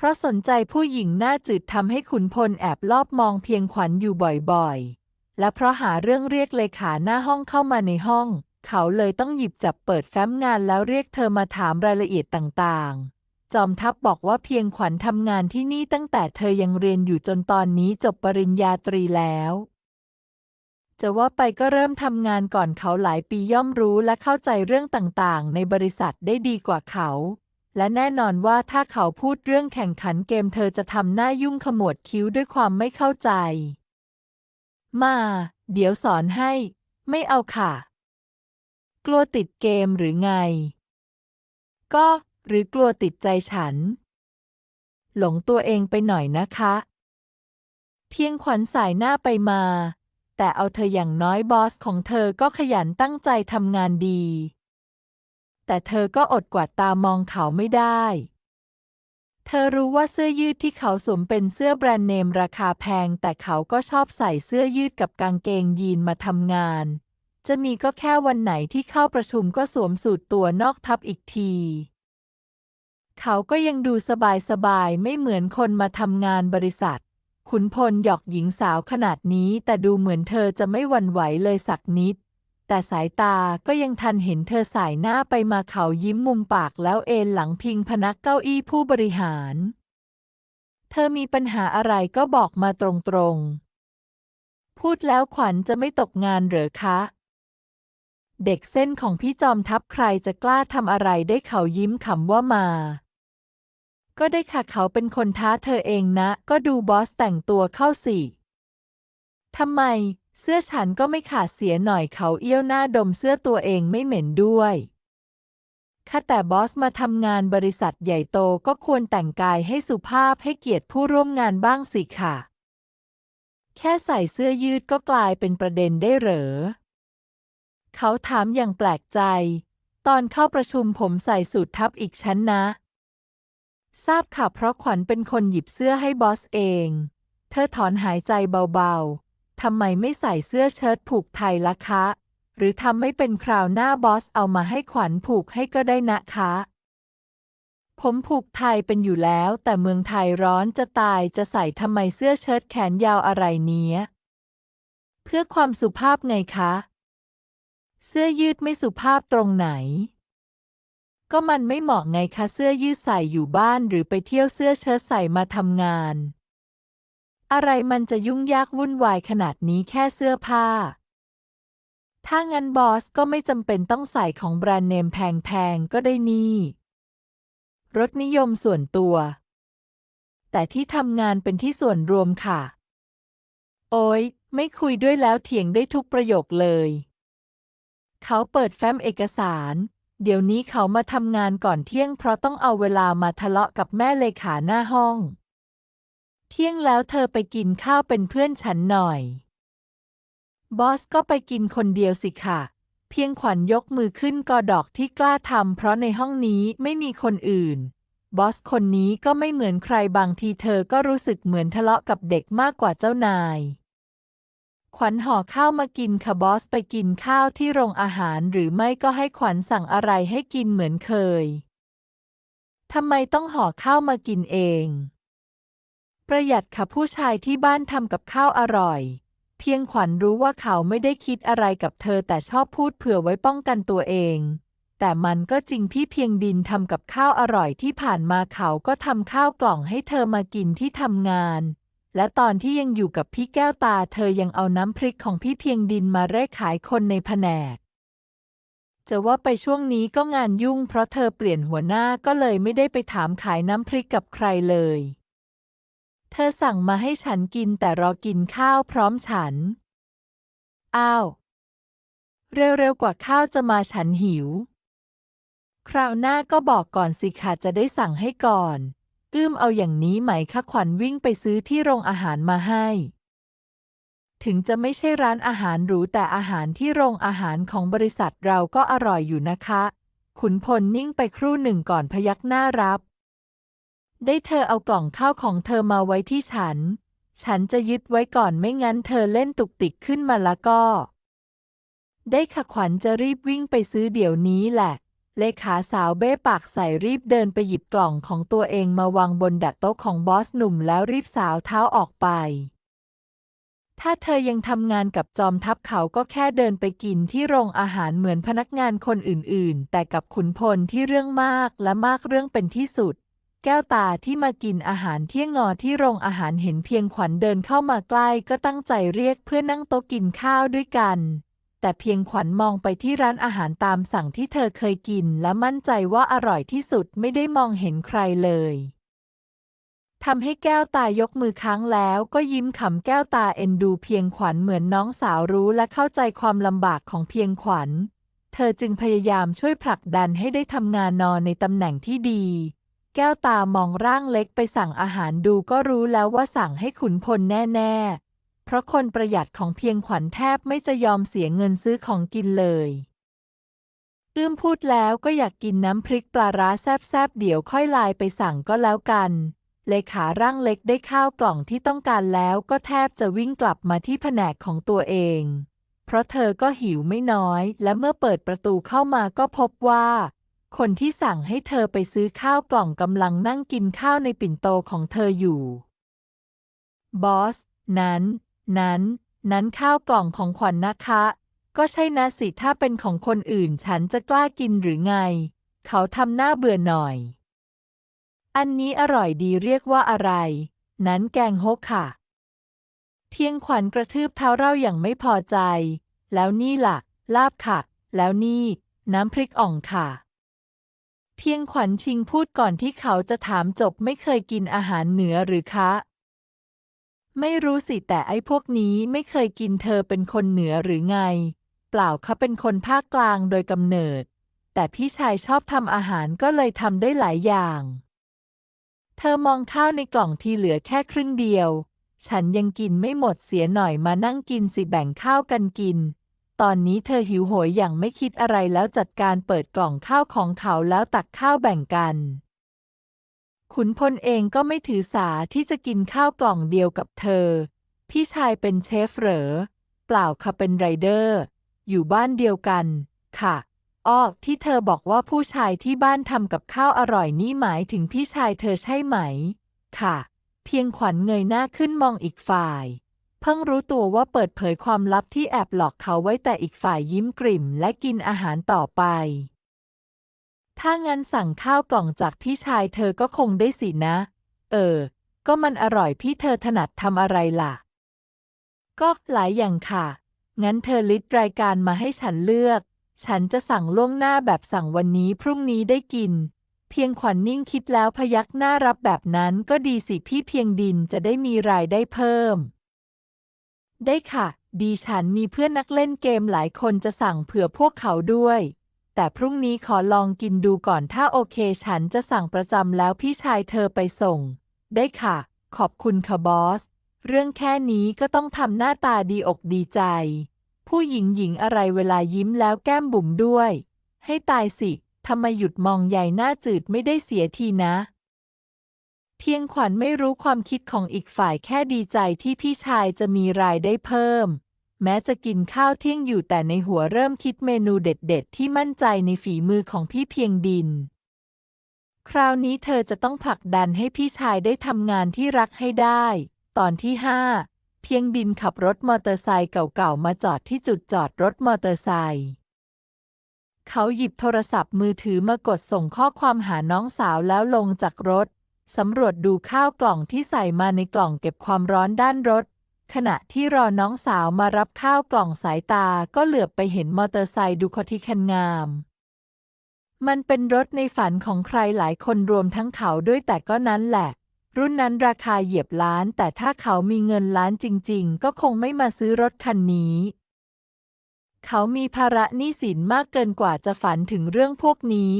เพราะสนใจผู้หญิงหน้าจืดทำให้ขุนพลแอบลอบมองเพียงขวัญอยู่บ่อยๆ และเพราะหาเรื่องเรียกเลขาหน้าห้องเข้ามาในห้อง เขาเลยต้องหยิบจับเปิดแฟ้มงานแล้วเรียกเธอมาถามรายละเอียดต่างๆ จอมทัพบอกว่าเพียงขวัญทำงานที่นี่ตั้งแต่เธอยังเรียนอยู่จนตอนนี้จบปริญญาตรีแล้วจะว่าไปก็เริ่มทำงานก่อนเขาหลายปีย่อมรู้และเข้าใจเรื่องต่างๆ ในบริษัทได้ดีกว่าเขา และแน่นอนว่าถ้าเขาพูดเรื่องแข่งขันเกมเธอจะทำหน้ายุ่งขมวดคิ้วด้วยความไม่เข้าใจ มา เดี๋ยวสอนให้ ไม่เอาค่ะ กลัวติดเกมหรือไง ก็หรือกลัวติดใจฉัน หลงตัวเองไปหน่อยนะคะ เพียงขวัญสายหน้าไปมา แต่เอาเธออย่างน้อยบอสของเธอก็ขยันตั้งใจทำงานดี แต่เธอก็อดกวาดตามองเขาไม่ได้ เธอรู้ว่าเสื้อยืดที่เขาสวมเป็นเสื้อแบรนด์เนมราคาแพง แต่เขาก็ชอบใส่เสื้อยืดกับกางเกงยีนมาทำงาน จะมีก็แค่วันไหนที่เข้าประชุมก็สวมสูทตัวนอกทับอีกทีเขาก็ยังดูสบายๆ ไม่เหมือนคนมาทำงานบริษัท ขุนพลหยอกหญิงสาวขนาดนี้ แต่ดูเหมือนเธอจะไม่หวั่นไหวเลยสักนิด แต่สายตาก็ยังทันเห็นเธอสายหน้าไปมาเขายิ้มมุมปากแล้วเอนหลังพิงพนักเก้าอี้ผู้บริหาร เธอมีปัญหาอะไรก็บอกมาตรงๆ พูดแล้วขวัญจะไม่ตกงานเหรอคะ เด็กเส้นของพี่จอมทัพใครจะกล้าทำอะไรได้เขายิ้มขำว่ามา ก็ได้ค่ะเขาเป็นคนท้าเธอเองนะ ก็ดูบอสแต่งตัวเข้าสิทำไม เสื้อฉันก็ไม่ขาดเสียหน่อยเขาเอี้ยวหน้าดมเสื้อตัวเองไม่เหม็นด้วยค่ะแต่บอสมาทำงานบริษัทใหญ่โตก็ควรแต่งกายให้สุภาพให้เกียรติผู้ร่วมงานบ้างสิค่ะ แค่ใส่เสื้อยืดก็กลายเป็นประเด็นได้เหรอ เขาถามอย่างแปลกใจ ตอนเข้าประชุมผมใส่สูททับอีกชั้นนะ ทราบค่ะเพราะขวัญเป็นคนหยิบเสื้อให้บอสเอง เธอถอนหายใจเบาๆ ทำไมไม่ใส่เสื้อเชิ้ตผูกไทยล่ะคะ หรือทำไม่เป็นคราวหน้าบอสเอามาให้ขวัญผูกให้ก็ได้นะคะ ผมผูกไทยเป็นอยู่แล้ว แต่เมืองไทยร้อนจะตายจะใส่ทำไมเสื้อเชิ้ตแขนยาวอะไรเนี้ย เพื่อความสุภาพไงคะ เสื้อยืดไม่สุภาพตรงไหน ก็มันไม่เหมาะไงคะเสื้อยืดใส่อยู่บ้านหรือไปเที่ยวเสื้อเชิ้ตใส่มาทำงาน อะไรมันจะยุ่งยากวุ่นวายขนาดนี้แค่เสื้อผ้า ถ้างั้นบอสก็ไม่จำเป็นต้องใส่ของแบรนด์เนมแพงๆ ก็ได้นี่รสนิยมส่วนตัว แต่ที่ทำงานเป็นที่ส่วนรวมค่ะ โอ้ยไม่คุยด้วยแล้วเถียงได้ทุกประโยคเลย เขาเปิดแฟ้มเอกสาร เดี๋ยวนี้เขามาทำงานก่อนเที่ยงเพราะต้องเอาเวลามาทะเลาะกับแม่เลขาหน้าห้อง เที่ยงแล้วเธอไปกินข้าวเป็นเพื่อนฉันหน่อย บอสก็ไปกินคนเดียวสิค่ะ เพียงขวัญยกมือขึ้นกอดอกที่กล้าทำเพราะในห้องนี้ไม่มีคนอื่น บอสคนนี้ก็ไม่เหมือนใครบางทีเธอก็รู้สึกเหมือนทะเลาะกับเด็กมากกว่าเจ้านาย ขวัญห่อข้าวมากินค่ะบอสไปกินข้าวที่โรงอาหารหรือไม่ก็ให้ขวัญสั่งอะไรให้กินเหมือนเคยทำไมต้องห่อข้าวมากินเอง ประหยัดค่ะผู้ชายที่บ้านทำกับข้าวอร่อย เพียงขวัญรู้ว่าเขาไม่ได้คิดอะไรกับเธอแต่ชอบพูดเผื่อไว้ป้องกันตัวเอง แต่มันก็จริงพี่เพียงดินทำกับข้าวอร่อยที่ผ่านมาเขาก็ทำข้าวกล่องให้เธอมากินที่ทำงาน และตอนที่ยังอยู่กับพี่แก้วตาเธอยังเอาน้ำพริกของพี่เพียงดินมาเร่ขายคนในแผนกจะว่าไปช่วงนี้ก็งานยุ่งเพราะเธอเปลี่ยนหัวหน้าก็เลยไม่ได้ไปถามขายน้ำพริกกับใครเลย เธอสั่งมาให้ฉันกินแต่รอกินข้าวพร้อมฉัน อ้าว เร็วๆกว่าข้าวจะมาฉันหิว คราวหน้าก็บอกก่อนสิค่ะจะได้สั่งให้ก่อน อื้มเอาอย่างนี้ไหมคะขวัญวิ่งไปซื้อที่โรงอาหารมาให้ ถึงจะไม่ใช่ร้านอาหารหรูแต่อาหารที่โรงอาหารของบริษัทเราก็อร่อยอยู่นะคะ ขุนพลนิ่งไปครู่หนึ่งก่อนพยักหน้ารับ ได้เธอเอากล่องข้าวของเธอมาไว้ที่ฉัน ฉันจะยึดไว้ก่อนไม่งั้นเธอเล่นตุกติกขึ้นมาละก็ ได้ค่ะขวัญจะรีบวิ่งไปซื้อเดี๋ยวนี้แหละ เลขาสาวเบ้ปากใส่รีบเดินไปหยิบกล่องของตัวเองมาวางบนดัดโต๊ะของบอสหนุ่มแล้วรีบสาวเท้าออกไป ถ้าเธอยังทำงานกับจอมทัพเขาก็แค่เดินไปกินที่โรงอาหารเหมือนพนักงานคนอื่นๆ แต่กับขุนพลที่เรื่องมากและมากเรื่องเป็นที่สุด แก้วตาที่มากินอาหารเที่ยงงอที่โรงอาหารเห็นเพียงขวัญเดินเข้ามาใกล้ก็ตั้งใจเรียกเพื่อนั่งโต๊ะกินข้าวด้วยกัน แต่เพียงขวัญมองไปที่ร้านอาหารตามสั่งที่เธอเคยกิน และมั่นใจว่าอร่อยที่สุดไม่ได้มองเห็นใครเลยทำให้แก้วตายกมือค้างแล้วก็ยิ้มขำแก้วตาเอ็นดูเพียงขวัญเหมือนน้องสาวรู้และเข้าใจความลำบากของเพียงขวัญ เธอจึงพยายามช่วยผลักดันให้ได้ทำงานนอนในตำแหน่งที่ดี แก้วตามองร่างเล็กไปสั่งอาหารดูก็รู้แล้วว่าสั่งให้ขุนพลแน่ๆ เพราะคนประหยัดของเพียงขวัญแทบไม่จะยอมเสียเงินซื้อของกินเลยเอื้มพูดแล้วก็อยากกินน้ำพริกปลาร้าแซบๆเดี๋ยวค่อยไลน์ไปสั่งก็แล้วกัน เลขาร่างเล็กได้ข้าวกล่องที่ต้องการแล้วก็แทบจะวิ่งกลับมาที่แผนกของตัวเอง เพราะเธอก็หิวไม่น้อย และเมื่อเปิดประตูเข้ามาก็พบว่า คนที่สั่งให้เธอไปซื้อข้าวกล่องกำลังนั่งกินข้าวในปิ่นโตของเธออยู่ บอส นั้น นั้น นั้นข้าวกล่องของขวัญนนะคะ ก็ใช่นะสิถ้าเป็นของคนอื่นฉันจะกล้ากินหรือไง เขาทำหน้าเบื่อหน่อย อันนี้อร่อยดีเรียกว่าอะไร นั้นแกงฮกค่ะ เพียงขวัญกระทืบเท้าเราอย่างไม่พอใจ แล้วนี่ล่ะ ลาบค่ะ แล้วนี่ น้ำพริกอ่องค่ะ เพียงขวัญชิงพูดก่อนที่เขาจะถามจบไม่เคยกินอาหารเหนือหรือคะ ไม่รู้สิแต่ไอ้พวกนี้ไม่เคยกินเธอเป็นคนเหนือหรือไง เปล่าเขาเป็นคนภาคกลางโดยกำเนิด แต่พี่ชายชอบทำอาหารก็เลยทำได้หลายอย่าง เธอมองข้าวในกล่องที่เหลือแค่ครึ่งเดียว ฉันยังกินไม่หมดเสียหน่อยมานั่งกินสิแบ่งข้าวกันกิน ตอนนี้เธอหิวโหยอย่างไม่คิดอะไรแล้วจัดการเปิดกล่องข้าวของเขาแล้วตักข้าวแบ่งกัน ขุนพลเองก็ไม่ถือสาที่จะกินข้าวกล่องเดียวกับเธอ พี่ชายเป็นเชฟเหรอ เปล่าค่ะเป็นไรเดอร์ อยู่บ้านเดียวกัน ค่ะอ้อที่เธอบอกว่าผู้ชายที่บ้านทำกับข้าวอร่อยนี่หมายถึงพี่ชายเธอใช่ไหม ค่ะ เพียงขวัญเงยหน้าขึ้นมองอีกฝ่าย เพิ่งรู้ตัวว่าเปิดเผยความลับที่แอบหลอกเขาไว้แต่อีกฝ่ายยิ้มกริ่มและกินอาหารต่อไป ถ้างั้นสั่งข้าวกล่องจากพี่ชายเธอก็คงได้สินะ เออ ก็มันอร่อยพี่เธอถนัดทำอะไรล่ะ ก็หลายอย่างค่ะ งั้นเธอลิสต์รายการมาให้ฉันเลือก ฉันจะสั่งล่วงหน้าแบบสั่งวันนี้พรุ่งนี้ได้กิน เพียงขวัญนนิ่งคิดแล้วพยักหน้ารับแบบนั้นก็ดีสิพี่เพียงดินจะได้มีรายได้เพิ่ม ได้ค่ะ ดีฉันมีเพื่อนนักเล่นเกมหลายคนจะสั่งเผื่อพวกเขาด้วย แต่พรุ่งนี้ขอลองกินดูก่อนถ้าโอเคฉันจะสั่งประจำแล้วพี่ชายเธอไปส่ง ได้ค่ะ ขอบคุณค่ะบอส เรื่องแค่นี้ก็ต้องทำหน้าตาดีอกดีใจ ผู้หญิงหญิงอะไรเวลายิ้มแล้วแก้มบุ๋มด้วย ให้ตายสิทำไมหยุดมองใหญ่หน้าจืดไม่ได้เสียทีนะ เพียงขวัญไม่รู้ความคิดของอีกฝ่ายแค่ดีใจที่พี่ชายจะมีรายได้เพิ่ม แม้จะกินข้าวเที่ยงอยู่แต่ในหัวเริ่มคิดเมนูเด็ดๆ ที่มั่นใจในฝีมือของพี่เพียงดิน คราวนี้เธอจะต้องผลักดันให้พี่ชายได้ทำงานที่รักให้ได้ ตอนที่ห้าเพียงดินขับรถมอเตอร์ไซค์เก่าๆมาจอดที่จุดจอดรถมอเตอร์ไซค์เขาหยิบโทรศัพท์มือถือมากดส่งข้อความหาน้องสาวแล้วลงจากรถ สำรวจดูข้าวกล่องที่ใส่มาในกล่องเก็บความร้อนด้านรถ ขณะที่รอน้องสาวมารับข้าวกล่องสายตาก็เหลือบไปเห็นมอเตอร์ไซค์ดูคอทิคันงาม มันเป็นรถในฝันของใครหลายคนรวมทั้งเขาด้วยแต่ก็นั้นแหละ รุ่นนั้นราคาเหยียบล้าน แต่ถ้าเขามีเงินล้านจริง ๆ ก็คงไม่มาซื้อรถคันนี้ เขามีภาระหนี้สินมากเกินกว่าจะฝันถึงเรื่องพวกนี้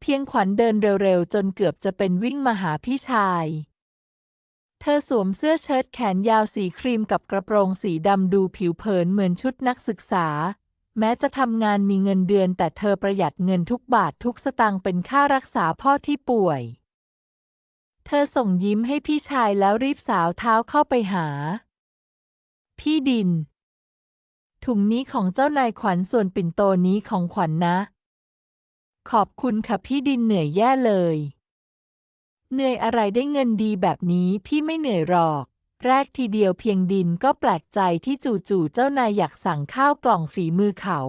เพียงขวัญเดินเร็วๆ จนเกือบจะเป็นวิ่งมาหาพี่ชาย เธอสวมเสื้อเชิ้ตแขนยาวสีครีมกับกระโปรงสีดำดูผิวเผินเหมือนชุดนักศึกษา แม้จะทำงานมีเงินเดือน แต่เธอประหยัดเงินทุกบาททุกสตางค์เป็นค่ารักษาพ่อที่ป่วย เธอส่งยิ้มให้พี่ชายแล้วรีบสาวเท้าเข้าไปหา พี่ดินถุงนี้ของเจ้านายขวัญส่วนปิ่นโตนี้ของขวัญนะ ขอบคุณค่ะพี่ดินเหนื่อยแย่เลย เหนื่อยอะไรได้เงินดีแบบนี้พี่ไม่เหนื่อยหรอก แรกทีเดียวเพียงดินก็แปลกใจที่จู่ๆเจ้านายอยากสั่งข้าวกล่องฝีมือเขา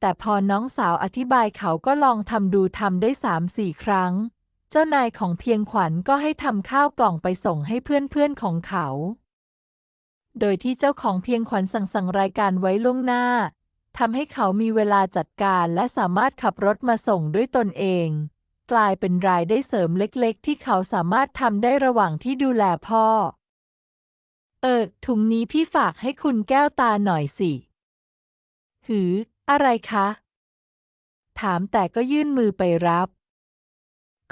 แต่พอน้องสาวอธิบายเขาก็ลองทำดูทำได้สามสี่ครั้ง เจ้านายของเพียงขวัญก็ให้ทำข้าวกล่องไปส่งให้เพื่อนๆของเขา โดยที่เจ้าของเพียงขวัญสั่งสั่งรายการไว้ล่วงหน้า ทำให้เขามีเวลาจัดการและสามารถขับรถมาส่งด้วยตนเอง กลายเป็นรายได้เสริมเล็กๆ ที่เขาสามารถทำได้ระหว่างที่ดูแลพ่อ เออถุงนี้พี่ฝากให้คุณแก้วตาหน่อยสิ หือ อะไรคะ ถามแต่ก็ยื่นมือไปรับ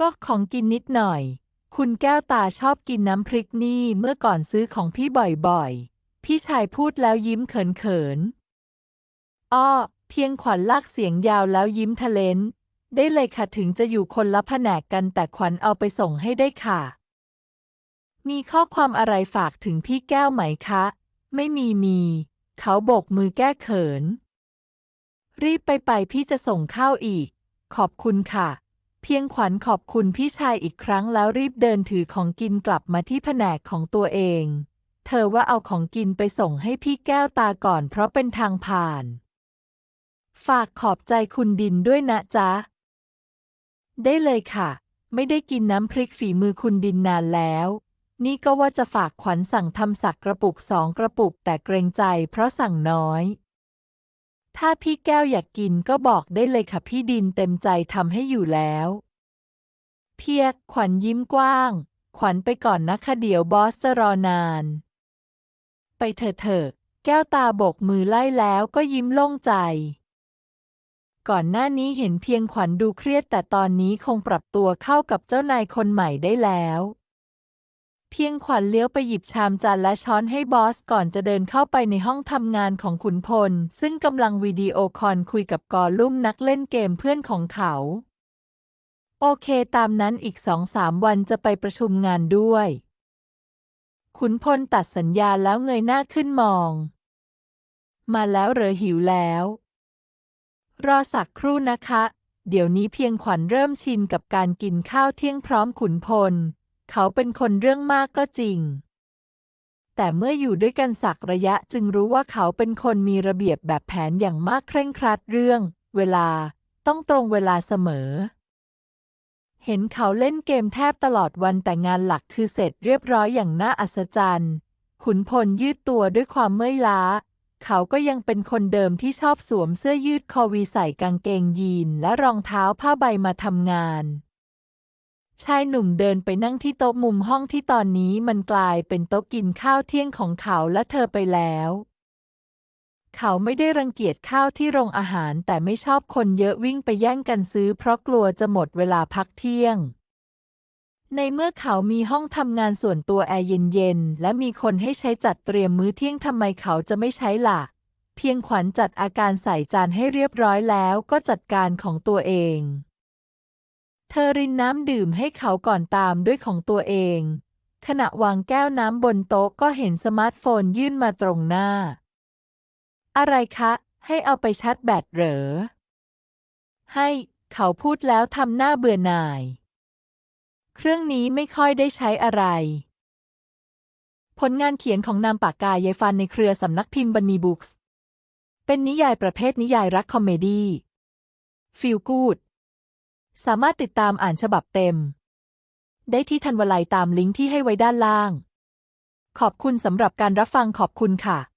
ก็ของกินนิดหน่อย คุณแก้วตาชอบกินน้ำพริกนี่เมื่อก่อนซื้อของพี่บ่อยๆ พี่ชายพูดแล้วยิ้มเขินๆ อ้อ เพียงขวัญลากเสียงยาวแล้วยิ้มทะเลนได้เลยค่ะถึงจะอยู่คนละแผนกกันแต่ขวัญเอาไปส่งให้ได้ค่ะ มีข้อความอะไรฝากถึงพี่แก้วไหมคะ ไม่มีมี เขาโบกมือแก้เขิน รีบไปไปพี่จะส่งข้าวอีก ขอบคุณค่ะ เพียงขวัญขอบคุณพี่ชายอีกครั้งแล้วรีบเดินถือของกินกลับมาที่แผนกของตัวเอง เธอว่าเอาของกินไปส่งให้พี่แก้วตาก่อนเพราะเป็นทางผ่าน ฝากขอบใจคุณดินด้วยนะจ๊ะ ได้เลยค่ะ ไม่ได้กินน้ำพริกฝีมือคุณดินนานแล้ว นี่ก็ว่าจะฝากขวัญสั่งทำสักกระปุกสองกระปุกแต่เกรงใจเพราะสั่งน้อย ถ้าพี่แก้วอยากกินก็บอกได้เลยค่ะพี่ดินเต็มใจทำให้อยู่แล้ว เพียกขวัญยิ้มกว้าง ขวัญไปก่อนนะคะเดี๋ยวบอสจะรอนาน ไปเถอะเถอะแก้วตาโบกมือไล่แล้วก็ยิ้มโล่งใจ ก่อนหน้านี้เห็นเพียงขวัญดูเครียด แต่ตอนนี้คงปรับตัวเข้ากับเจ้านายคนใหม่ได้แล้ว เพียงขวัญเลี้ยวไปหยิบชามจานและช้อนให้บอสก่อนจะเดินเข้าไปในห้องทำงานของขุนพล ซึ่งกำลังวิดีโอคอลคุยกับกอลุ่มนักเล่นเกมเพื่อนของเขา โอเคตามนั้นอีกสองสามวันจะไปประชุมงานด้วย ขุนพลตัดสัญญาแล้วเงยหน้าขึ้นมอง มาแล้วเหรอหิวแล้ว รอสักครู่นะคะ เดี๋ยวนี้เพียงขวัญเริ่มชินกับการกินข้าวเที่ยงพร้อมขุนพล เขาเป็นคนเรื่องมากก็จริง แต่เมื่ออยู่ด้วยกันสักระยะจึงรู้ว่าเขาเป็นคนมีระเบียบแบบแผนอย่างมากเคร่งครัดเรื่อง เวลา ต้องตรงเวลาเสมอ เห็นเขาเล่นเกมแทบตลอดวันแต่งานหลักคือเสร็จเรียบร้อยอย่างน่าอัศจรรย์ ขุนพลยืดตัวด้วยความเมื่อยล้า เขาก็ยังเป็นคนเดิมที่ชอบสวมเสื้อยืดคอวีใส่กางเกงยีนและรองเท้าผ้าใบมาทำงาน ชายหนุ่มเดินไปนั่งที่โต๊ะมุมห้องที่ตอนนี้มันกลายเป็นโต๊ะกินข้าวเที่ยงของเขาและเธอไปแล้ว เขาไม่ได้รังเกียจข้าวที่โรงอาหารแต่ไม่ชอบคนเยอะวิ่งไปแย่งกันซื้อเพราะกลัวจะหมดเวลาพักเที่ยง ในเมื่อเขามีห้องทำงานส่วนตัวแอร์เย็นๆ และมีคนให้ใช้จัดเตรียมมื้อเที่ยงทำไมเขาจะไม่ใช้ล่ะ เพียงขวัญจัดอาการใส่จานให้เรียบร้อยแล้วก็จัดการของตัวเอง เธอรินน้ำดื่มให้เขาก่อนตามด้วยของตัวเอง ขณะวางแก้วน้ำบนโต๊ะก็เห็นสมาร์ทโฟนยื่นมาตรงหน้า อะไรคะ ให้เอาไปชาร์จแบตเหรอ ให้ เขาพูดแล้วทำหน้าเบื่อหน่าย เครื่องนี้ไม่ค่อยได้ใช้อะไร ผลงานเขียนของนามปากกายายฟันในเครือสำนักพิมพ์บันนีบุ๊กส์เป็นนิยายประเภทนิยายรักคอมเมดี้ฟีลกูดสามารถติดตามอ่านฉบับเต็ม ได้ที่ทันวลัยตามลิงก์ที่ให้ไว้ด้านล่าง ขอบคุณสำหรับการรับฟังขอบคุณค่ะ